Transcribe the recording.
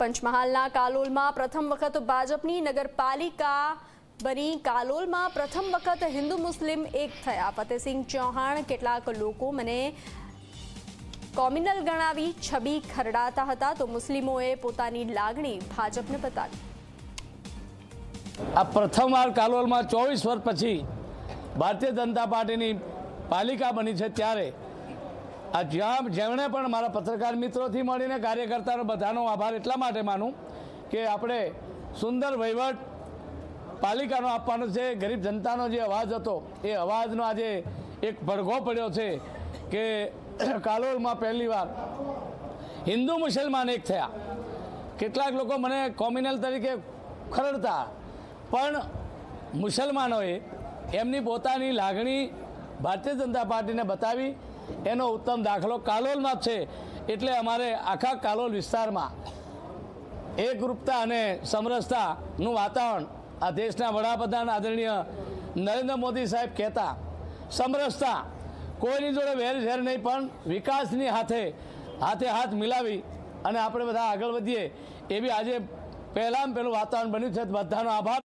પંચમહાલના કાલોલમાં પ્રથમ વખત ભાજપની નગરપાલિકા બની કાલોલમાં પ્રથમ વખત હિન્દુ મુસ્લિમ એક થયા. ફતેસિંહ ચૌહાણ કેટલાક લોકો મને કોમ્યુનલ ગણાવી છબી ખરડાતા હતા તો મુસ્લિમોએ પોતાની લાગણી ભાજપને બતાવી. આ પ્રથમ વાર કાલોલમાં ચોવીસ વર્ષ પછી ભારતીય જનતા પાર્ટીની પાલિકા બની છે ત્યારે આ જ્યાં જેમણે પણ મારા પત્રકાર મિત્રોથી મળીને કાર્યકર્તાનો બધાનો આભાર. એટલા માટે માનું કે આપણે સુંદર વહીવટ પાલિકાનો આપવાનો છે, ગરીબ જનતાનો જે અવાજ હતો, એ અવાજનો આજે એક ભડઘો પડ્યો છે કે કાલોલમાં પહેલીવાર હિન્દુ મુસલમાન એક થયા. કેટલાક લોકો મને કોમ્યુનલ તરીકે ખરડતા, પણ મુસલમાનોએ એમની પોતાની લાગણી ભારતીય જનતા પાર્ટીને બતાવી, એનો ઉત્તમ દાખલો કાલોલમાં છે. એટલે અમારે આખા કાલોલ વિસ્તારમાં એકરૂપતા અને સમરસતાનું વાતાવરણ આ દેશના વડાપ્રધાન આદરણીય નરેન્દ્ર મોદી સાહેબ કહેતા, સમરસતા કોઈની જોડે વેર ઝેર નહીં, પણ વિકાસની હાથે હાથે હાથ મિલાવી અને આપણે બધા આગળ વધીએ. એવી આજે પહેલાં પહેલું વાતાવરણ બન્યું છે. બધાનો આભાર.